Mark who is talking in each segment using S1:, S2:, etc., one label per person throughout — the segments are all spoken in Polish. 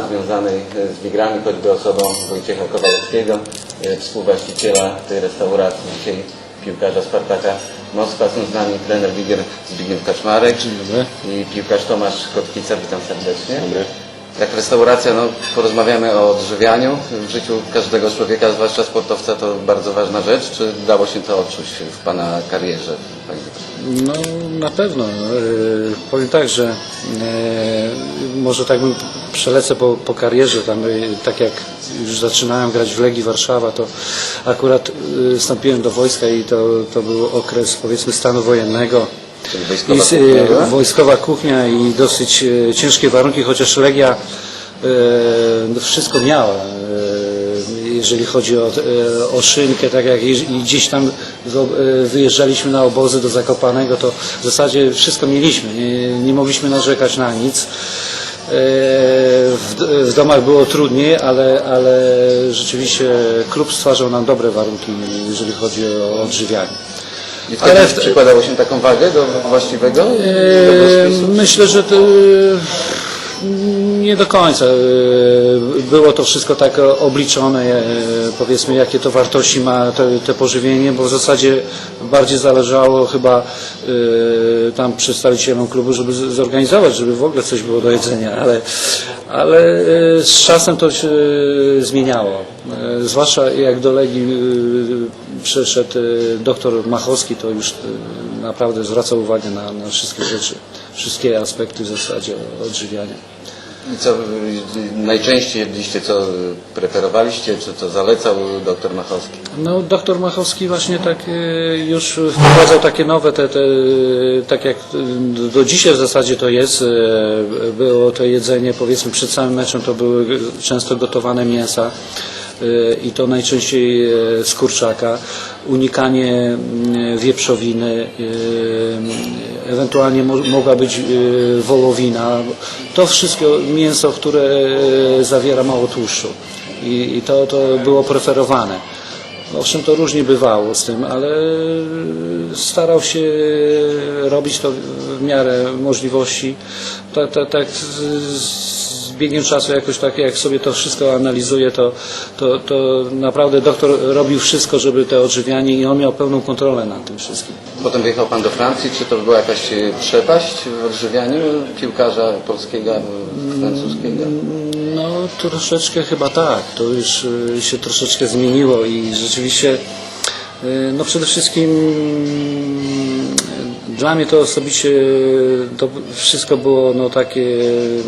S1: związanej e, z Wigrami, choćby osobą Wojciecha Kowalewskiego, e, współwłaściciela tej restauracji, dzisiaj piłkarza Spartaka Moskwa. Są z nami trener Wigier Zbigniew Kaczmarek i piłkarz Tomasz Kotwica. Witam serdecznie. Jak restauracja, no, porozmawiamy o odżywianiu. W życiu każdego człowieka, zwłaszcza sportowca, to bardzo ważna rzecz. Czy dało się to odczuć w Pana karierze?
S2: No na pewno. E, powiem tak, że może tak bym przelecę po, po karierze, tam, e, tak jak już zaczynałem grać w Legii Warszawa, to akurat e, wstąpiłem do wojska i to, to był okres powiedzmy stanu wojennego.
S1: Czyli
S2: I,
S1: wojskowa
S2: s- e,
S1: kuchnia
S2: wojskowa kuchnia i dosyć ciężkie warunki, chociaż Legia no, wszystko miała. Jeżeli chodzi o, o szynkę, tak jak i gdzieś tam wyjeżdżaliśmy na obozy do Zakopanego, to w zasadzie wszystko mieliśmy. Nie, nie mogliśmy narzekać na nic. E, W, w domach było trudniej, ale, ale rzeczywiście klub stwarzał nam dobre warunki, jeżeli chodzi o odżywianie.
S1: I wtedy
S2: ale w-
S1: przykładało się taką wagę do właściwego
S2: Eee,
S1: jadłospisu?
S2: Myślę, że to, e, nie do końca. E, Było to wszystko tak obliczone, e, powiedzmy, jakie to wartości ma te, te pożywienie, bo w zasadzie bardziej zależało chyba e, tam przedstawicielom klubu, żeby zorganizować, żeby w ogóle coś było do jedzenia, ale, ale z czasem to się zmieniało. Zwłaszcza jak do Legii przeszedł e, doktor Machowski, to już naprawdę zwraca uwagę na, na wszystkie rzeczy, wszystkie aspekty w zasadzie odżywiania.
S1: I co najczęściej jedliście, co preferowaliście, czy co zalecał doktor Machowski?
S2: No, doktor Machowski właśnie tak e, już wprowadzał takie nowe, te, te, tak jak do dzisiaj w zasadzie to jest, e, było to jedzenie powiedzmy przed samym meczem to były często gotowane mięsa e, i to najczęściej z kurczaka, unikanie mm, wieprzowiny, ewentualnie mo- mogła być e, wołowina, to wszystko mięso, które e, zawiera mało tłuszczu i, to, to było preferowane. Owszem, to różnie bywało z tym, ale starał się robić to w miarę możliwości. Tak, tak, tak z biegiem czasu jakoś tak, jak sobie to wszystko analizuje, to, to, to naprawdę doktor robił wszystko, żeby te odżywianie i on miał pełną kontrolę nad tym wszystkim.
S1: Potem wyjechał Pan do Francji, czy to była jakaś y, przepaść w odżywianiu piłkarza polskiego, francuskiego?
S2: No troszeczkę chyba tak, to już y, się troszeczkę zmieniło i rzeczywiście y, no przede wszystkim dla mnie to osobiście to wszystko było no takie y,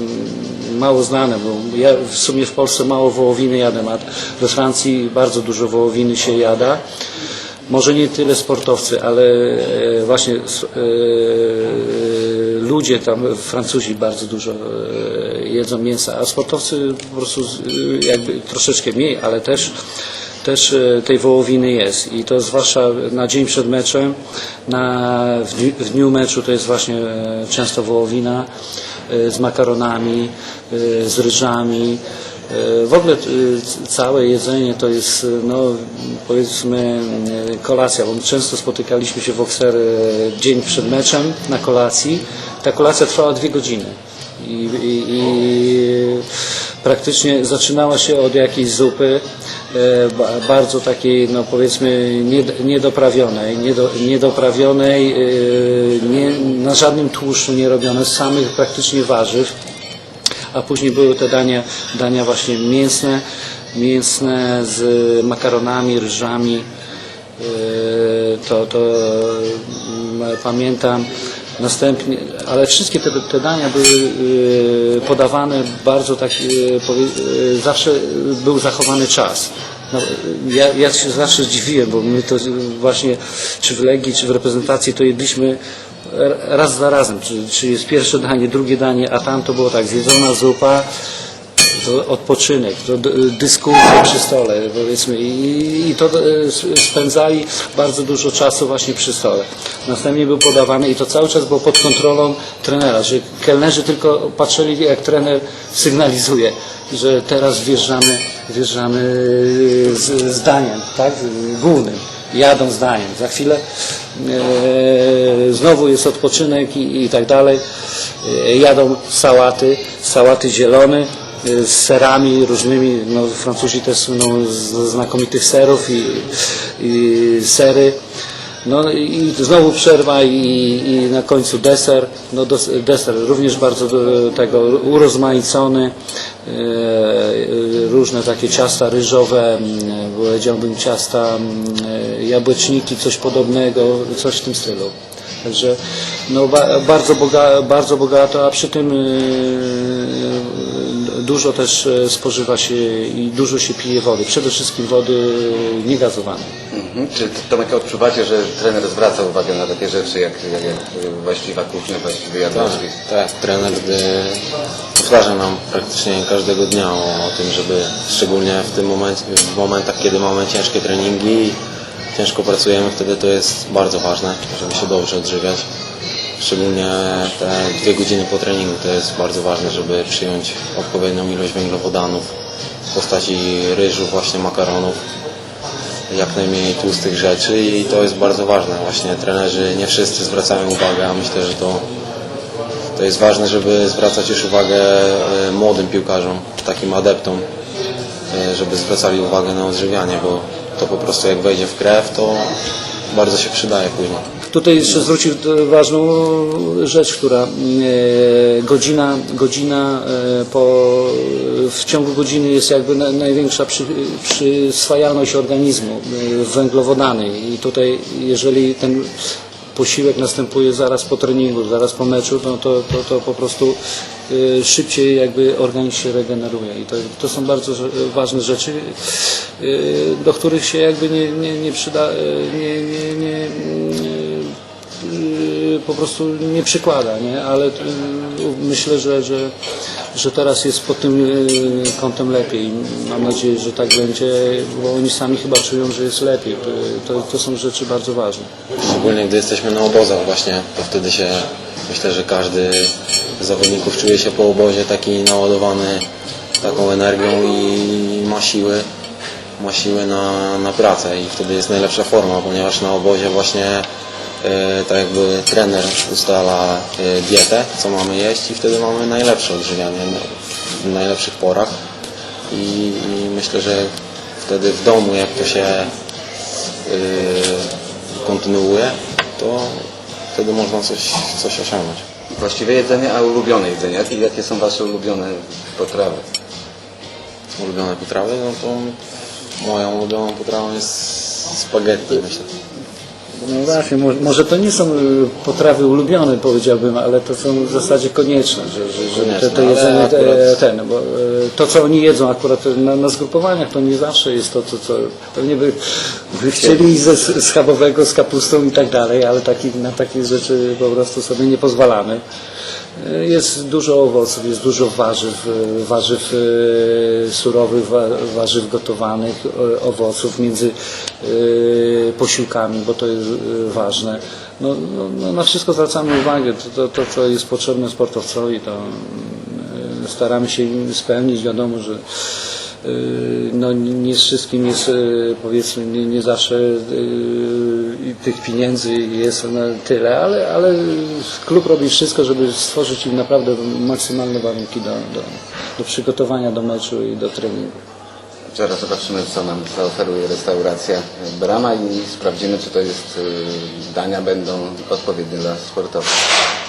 S2: mało znane, bo ja w sumie w Polsce mało wołowiny jadam, a we Francji bardzo dużo wołowiny się jada. Może nie tyle sportowcy, ale e, właśnie e, ludzie tam, Francuzi bardzo dużo e, jedzą mięsa, a sportowcy po prostu jakby troszeczkę mniej, ale też też tej wołowiny jest i to zwłaszcza na dzień przed meczem, na, w, dniu, w dniu meczu to jest właśnie często wołowina z makaronami, e, z ryżami. E, W ogóle e, całe jedzenie to jest, e, no, powiedzmy, e, kolacja, bo często spotykaliśmy się w Okser dzień przed meczem na kolacji. Ta kolacja trwała dwie godziny. I, i, i praktycznie zaczynała się od jakiejś zupy, e, ba- bardzo takiej, no powiedzmy, nied- niedoprawionej, niedo, niedoprawionej, e, nie, na żadnym tłuszczu nie robione, z samych praktycznie warzyw a później były te dania, dania właśnie mięsne, mięsne z makaronami, ryżami. Yy, To, to mm, pamiętam. Następnie, ale wszystkie te, dania były yy, podawane bardzo tak, powie, yy, zawsze był zachowany czas. No, ja, ja się zawsze zdziwiłem, bo my to właśnie, czy w Legii, czy w reprezentacji, to jedliśmy raz za razem, czy, czy jest pierwsze danie, drugie danie, a tam to było tak, zjedzona zupa, to odpoczynek, to dyskusje przy stole, powiedzmy, i, i to e, spędzali bardzo dużo czasu właśnie przy stole. Następnie był podawany i to cały czas było pod kontrolą trenera, że kelnerzy tylko patrzyli, jak trener sygnalizuje, że teraz wjeżdżamy, wjeżdżamy z, z daniem, tak, głównym. jadą z daniem. Za chwilę e, znowu jest odpoczynek i, i tak dalej. E, jadą sałaty, sałaty zielone e, z serami różnymi. No, Francuzi też słyną z znakomitych serów i, i sery. No i znowu przerwa i, i na końcu deser. No dos, deser również bardzo e, tego urozmaicony. E, e, różne takie ciasta ryżowe, m, powiedziałbym ciasta m, e, jabłeczniki, coś podobnego, coś w tym stylu. Także no, ba, bardzo, boga, bardzo bogato, a przy tym dużo też e, spożywa się i dużo się pije wody. Przede wszystkim wody niegazowanej.
S1: Mhm. Czy Tomek odczuwacie, że trener zwraca uwagę na takie rzeczy jak, jak, jak właściwa kuchnia, właściwy jadłospis?
S3: Tak, trener y, powtarza nam praktycznie każdego dnia o, o tym, żeby szczególnie w tym momencie, w momentach, kiedy mamy ciężkie treningi i ciężko pracujemy, wtedy to jest bardzo ważne, żeby się dobrze odżywiać. Szczególnie te dwie godziny po treningu to jest bardzo ważne, żeby przyjąć odpowiednią ilość węglowodanów w postaci ryżu, właśnie makaronów jak najmniej tłustych rzeczy i to jest bardzo ważne. Właśnie trenerzy nie wszyscy zwracają uwagę, a myślę, że to, to jest ważne, żeby zwracać już uwagę e, młodym piłkarzom, takim adeptom, e, żeby zwracali uwagę na odżywianie, bo to po prostu jak wejdzie w krew, to bardzo się przydaje później.
S2: Tutaj jeszcze zwrócił e, ważną rzecz, która e, godzina, godzina e, po, w ciągu godziny jest jakby na, największa przy, przyswajalność organizmu węglowodany i tutaj jeżeli ten posiłek następuje zaraz po treningu, zaraz po meczu, no to, to, to po prostu e, szybciej jakby organizm się regeneruje i to, to są bardzo ważne rzeczy, e, do których się jakby nie, nie, nie przyda, e, nie, nie, nie, y, po prostu nie przykłada, nie? ale y, myślę, że, że, że teraz jest pod tym y, kątem lepiej. Mam nadzieję, że tak będzie, bo oni sami chyba czują, że jest lepiej. To, to są rzeczy bardzo ważne.
S3: Szczególnie gdy jesteśmy na obozach właśnie, to wtedy się myślę, że każdy z zawodników czuje się po obozie taki naładowany taką energią i ma siły, ma siły na, na pracę i wtedy jest najlepsza forma, ponieważ na obozie właśnie e, tak jakby trener ustala e, dietę, co mamy jeść i wtedy mamy najlepsze odżywianie w najlepszych porach i, i myślę, że wtedy w domu jak to się yy, kontynuuje, to wtedy można coś, coś osiągnąć.
S1: Właściwe jedzenie, a ulubione jedzenie. Jakie, jakie są Wasze ulubione potrawy?
S3: Ulubione potrawy, no to moją ulubioną potrawą jest spaghetti, myślę.
S2: No właśnie, mo- może to nie są y, potrawy ulubione, powiedziałbym, ale to są w zasadzie konieczne, że, że, że
S3: Konieczne,
S2: te, to
S3: ale
S2: jedzenie
S3: akurat-
S2: ten, bo y, to co oni jedzą akurat na, na zgrupowaniach to nie zawsze jest to, co, co pewnie by, by chcieli ze schabowego, z kapustą i tak dalej, ale takich, na takie rzeczy po prostu sobie nie pozwalamy. Jest dużo owoców, jest dużo warzyw, warzyw y, surowych, wa- warzyw gotowanych, y, owoców między y, posiłkami, bo to jest ważne. No, no, no, na wszystko zwracamy uwagę, to, to, to co jest potrzebne sportowcowi, to staramy się spełnić. Wiadomo, że no, nie z wszystkim jest y, powiedzmy nie, nie zawsze y, tych pieniędzy jest na tyle, ale, ale klub robi wszystko, żeby stworzyć im naprawdę maksymalne warunki do, do, do przygotowania do meczu i do treningu.
S1: Zaraz zobaczymy, co nam zaoferuje restauracja Brama i sprawdzimy, czy to jest y, dania będą odpowiednie dla sportowców.